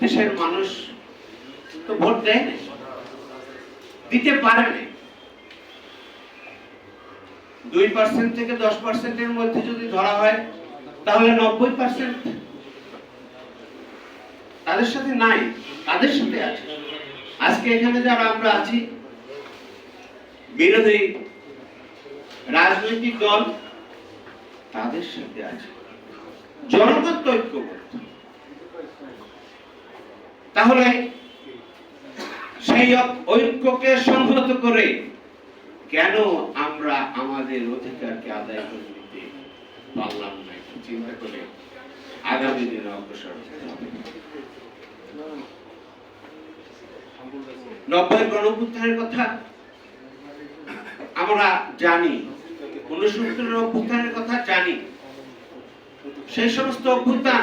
দেশের মানুষ তো ভোট দেয় দিতে পারে না দুই পার্সেন্ট থেকে দশ পার্সেন্টের মধ্যে যদি ধরা হয়, তাহলে নব্বই পার্সেন্ট তাদের সাথে নাই, তাদের সাথে আছে। আজকে এখানে যারা আমরা আছি, বিরোধী রাজনৈতিক দল, তাদের সাথে আছে। জনগণ তো ঐক্যবদ্ধ। তাহলে সেই ঐক্যকে সংহত করে কেন আমরা আমাদের অধিকারকে আদায় করে নিতে পারলাম না? একটু চিন্তা করে আগামী দিনে অগ্রসর নব্বই গণঅভ্যুত্থানের কথা আমরা জানি, উনসত্তরের অভ্যুত্থানের কথা জানি। সেই সমস্ত অভ্যুত্থান